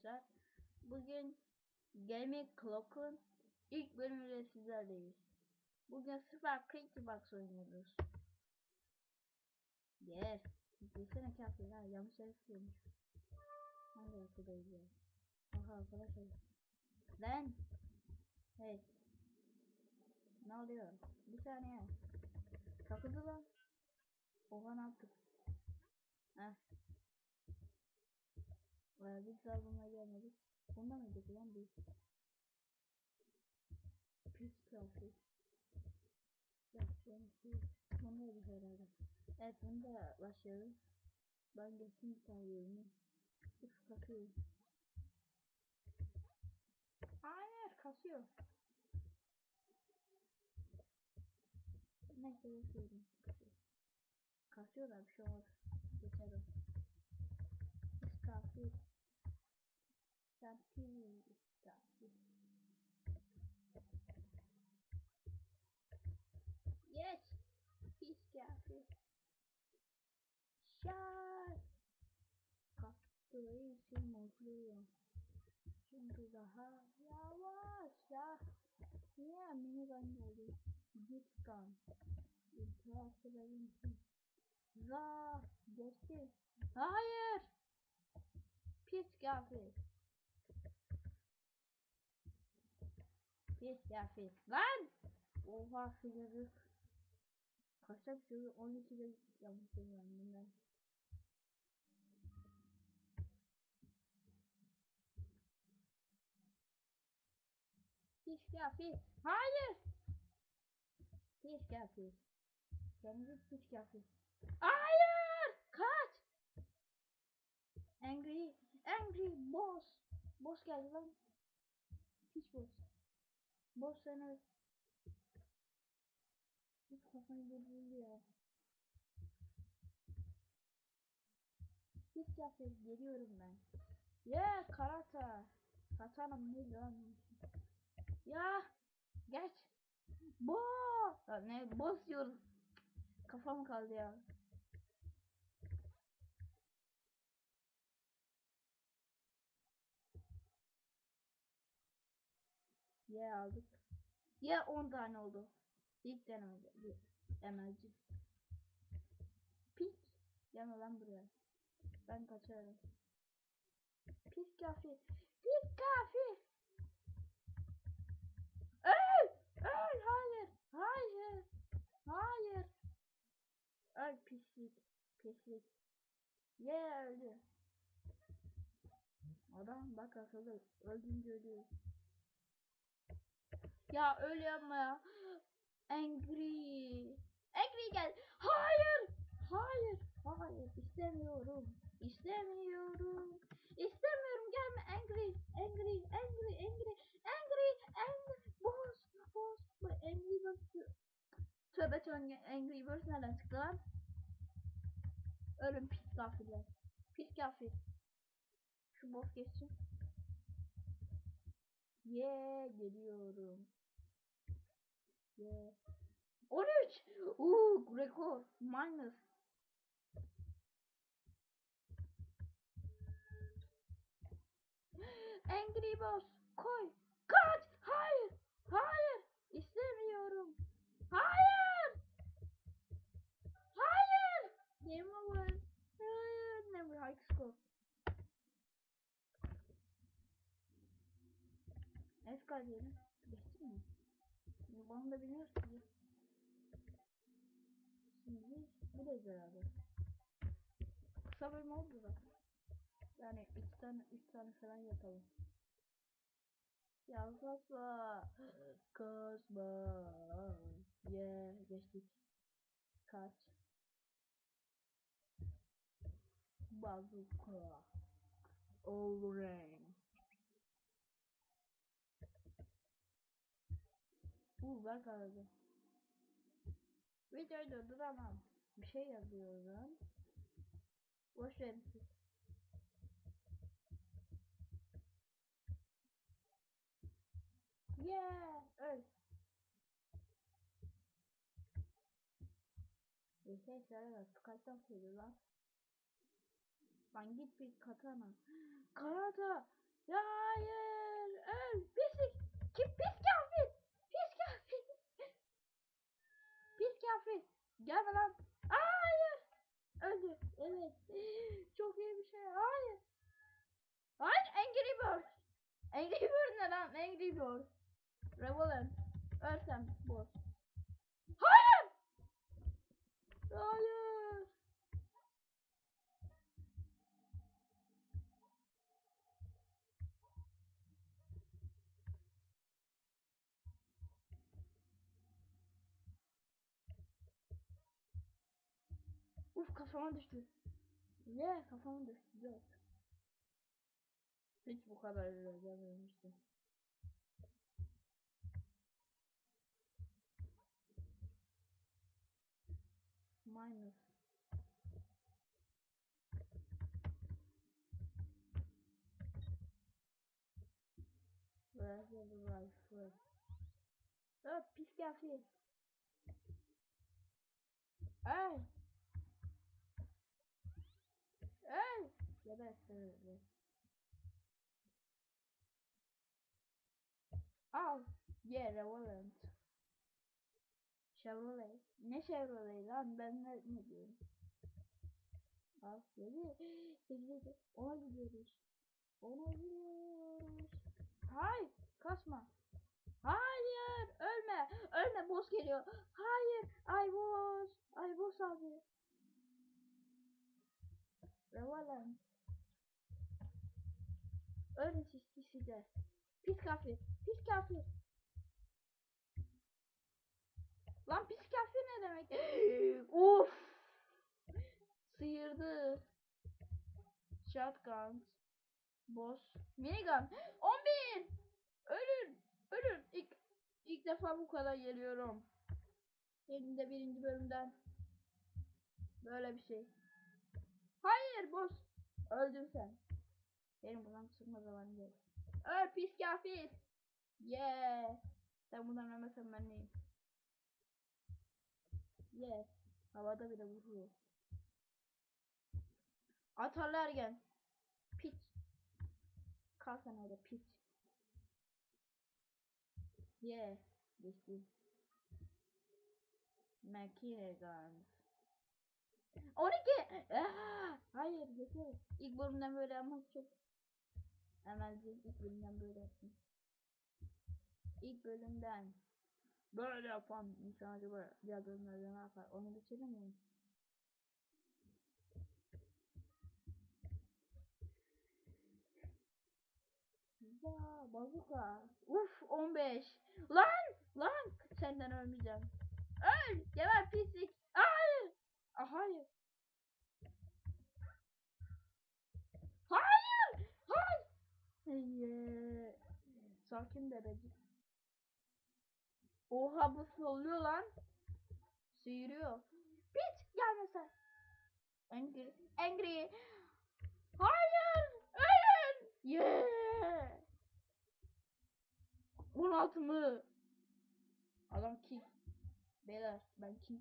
arkadaşlar. Bugün Gaming Clock'un ilk bölümüyle sizlerleyiz. Bugün Super Crazy Box oynuyoruz. Yes. Desene kafir ya. Yanlış yere sığmış. Hangi arkadayız ya? Aha arkadaşlar. Lan. Hey. Ne oluyor? Bir saniye. Takıldı lan. Oha ne yaptık? Heh. Biz daha buna gelmedik. Bunda mıydık lan biz? Pis kıyafet. Ya ben şu bundaydık herhalde. Evet bunda başlayalım. Ben geçtim bir tane yolunu. Uf kasıyor. Hayır kasıyor. Neyse geçiyorum. Kasıyor. Kasıyor da bir şey olmaz. Geçer o. Pis pis kıyafet. Yes. Pis kıyafet. Şar. Kaptığı için mutluyum. Çünkü daha yavaş ya. Niye minigun geldi? Diskan. İtiraz edelim ki. Za. Geçti. Hayır. Pis kıyafet. Pis kıyafet. Lan. Oha sıyırdık. Kaçta bitiyor? 12'de yanlış öğrendim ben. Pis kıyafet. Hayır. Pis kıyafet. Kendisi pis kıyafet. Hayır. Kaç. Angry. Angry boss. Boss geldi lan. Pis boss. Boss seni hiç kafayı bozuldu ya. Hiç kıyafet geliyorum ben. Ya karata. Katana mı ne lan? Ya geç. Bo. Ne boss diyorum. Kafam kaldı ya. Yeah, aldık. Yeah, 10 tane oldu. İlk denemede emelci. Pik. Gelme lan buraya. Ben kaçarım. Pis kafi. Pis kafi. Öl! Öl! Hayır! Hayır! Hayır! Öl pislik. Pislik. Ye öldü. Adam bak asıldı. Öldünce ölüyor. Ya öyle yapma ya. Angry. Angry gel. Hayır. Hayır. Hayır. İstemiyorum. İstemiyorum. İstemiyorum. Gelme angry. Angry. Angry. Angry. Angry. Angry. Boss. Boss. Bu angry boss. Tövbe tövbe angry boss nereden çıktı lan? Ölüm pis kafirler. Pis kafir. Şu boss geçsin. Ye yeah, geliyorum. Yeah. 13. Uuu rekor. Minus. Angry Boss. Koy. Kaç. Hayır. Hayır. İstemiyorum. Hayır. Eska diyelim. Geçti mi? Bunu da biliyoruz ki. Şimdi buradayız herhalde. Kısa bölüm oldu da. Yani iki tane, üç tane falan yapalım. Ya kasma. Kasma. Yeah, geçtik. Kaç. Bazooka. All rain. Ben kaldım. Videoyu durduramam. Bir şey yazıyorum. Boş verin. Yeah, öl. Bir şey söyleme. Kaçtan söylüyor lan? Lan git bir katana. Karata. Ya hayır. Öl. Pislik. Kim pis kafir. Pis kafir. pis kafir. Gelme lan. Aa, hayır. Öldü. Evet. Çok iyi bir şey. Hayır. Hayır. Angry Bird. Angry Bird ne lan? Angry Bird. Revolant. Ölsem. Boss. Hayır. Hayır. Uf kafama düştü. Ne kafama düştü. Yok. Hiç bu kadar öğrenmemiştim. Minus. Where's the rifle? Oh, pis kafir. Ay. Ay. Seni. Al. Yeah, Revolant. Chevrolet. Ne Chevrolet lan? Ben ne, ne diyorum? Al. Yedi. Sekiz. Ona gidiyoruz. Ona gidiyoruz. Hayır. Kasma. Hayır. Ölme. Ölme. Boss geliyor. Hayır. Ay boss. Ay boss abi. Revalan. Ölün siz siz de. Pis kafir. Pis kafir. Lan pis kafir ne demek? Uf. Sıyırdı. Shotgun. Boss. Minigun. 11. Ölün. Ölün. İlk, ilk defa bu kadar geliyorum. Elimde birinci bölümden. Böyle bir şey. Hayır boss. Öldün sen. Benim buradan çıkma zamanı geldi. Öl pis kafir. Yeah. Sen buradan ölmesen ben neyim? Yeah. Havada bile vuruyor. Atarlı ergen. Piç. Kal sen öyle piç. Yeah. Geçti. Makine Guns. 12. Ah, hayır yeter. İlk bölümden böyle ama çok Hemencik ilk bölümden böyle yaptım. İlk bölümden böyle yapan insan acaba diğer bölümlerde ne yapar? Onu geçelim mi? Ya bazuka. Uf 15. Lan lan senden ölmeyeceğim. Öl. Geber pislik. Hayır. Ah, hayır. Hayır. Hayır. Hey, sakin bebecik. Oha bu soluyor lan. Sıyırıyor. Piç gelme sen. Angry. Angry. Hayır. Ölün. Yeah. 16 mı? Adam king. Beyler ben king.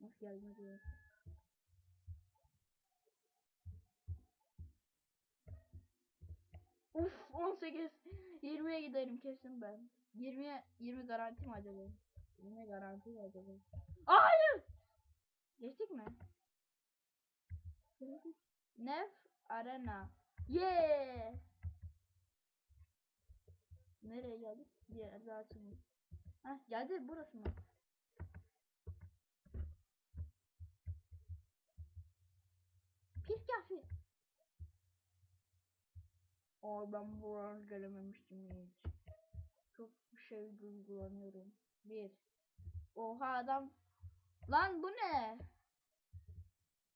Nasıl geldim diyor. Uf 18 20'ye giderim kesin ben. 20'ye 20 garanti mi acaba? 20 garanti mi acaba? Hayır. Geçtik mi? Nef Arena. Yeah. Nereye geldik? Diğer daha açılmış. Hah geldi burası mı? Pis kafir. Ay ben buradan gelememiştim hiç. Çok bir şey duygulanıyorum. Bir. Oha adam. Lan bu ne?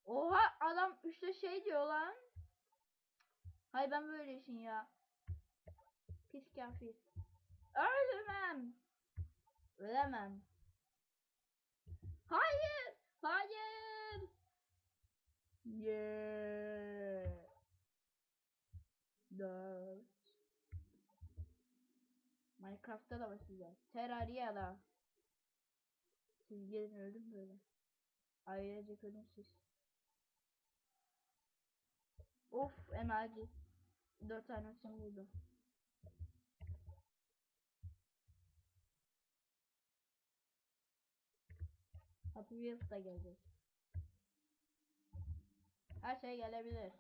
Oha adam işte şey diyor lan. Hay ben böyle işin ya. Pis kafir. Ölmem. Ölemem. Hayır. Hayır. Yeah. Dört. Minecraft'ta da başlayacağız. Terraria'da. Siz gelin öldüm böyle. Ailecek ölün siz. Of enerji. Dört tanesini buldum. Happy Wheels da gelecek. Her şey gelebilir.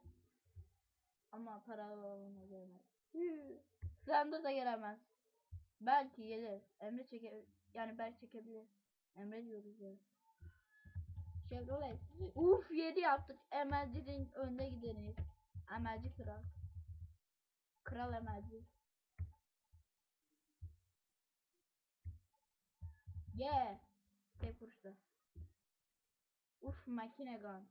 Ama paralı olana gelmez. Slender da gelemez. Belki gelir. Emre çeke yani belki çekebilir. Emre diyoruz ya. Chevrolet. Uf 7 yaptık. Emelci'nin önde gideniyiz. Emelci kral. Kral emelci. Yeah. Tek vuruşta. Uf makine gun.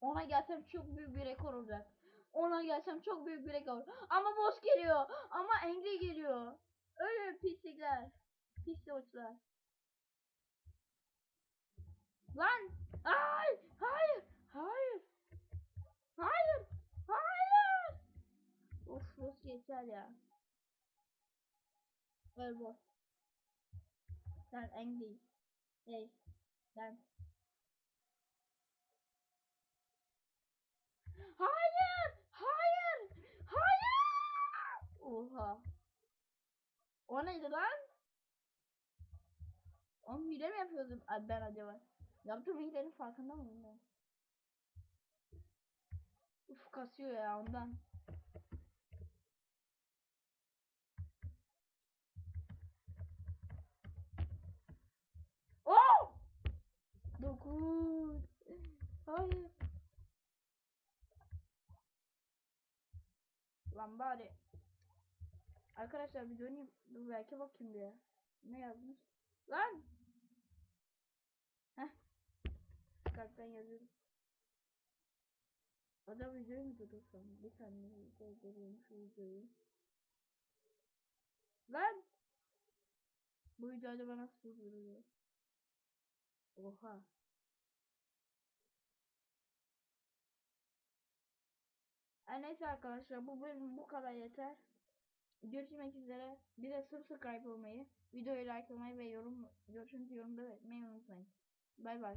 Ona gelsem çok büyük bir rekor olacak. Ona gelsem çok büyük bir rekor. Ama boss geliyor. Ama Angry geliyor. Öyle pislikler. Pis uçlar. Lan! Ay! Hayır! Hayır! Hayır! Hayır! Of boss yeter ya. Öl boss. Sen Angry. Hey. Sen. Hayır! O neydi lan? Oğlum hile mi yapıyordum ben acaba? Yaptığım hilenin farkında mıyım ben? Uf kasıyor ya ondan. Oh! Dokuz. Hayır. Lan bari. Arkadaşlar bir döneyim. Dur belki bakayım bir. Ne yazmış? Lan! Heh. Skype'den yazıyorum. Adam videoyu mu tutursam? Bir saniye durduruyorum şu videoyu. Lan! Bu video acaba nasıl durduruyor? Oha. Neyse arkadaşlar bu bölüm bu kadar yeter. Görüşmek üzere. Bir de subscribe olmayı, videoyu likelamayı ve yorum görüşünüzü yorumda belirtmeyi unutmayın. Bay bay.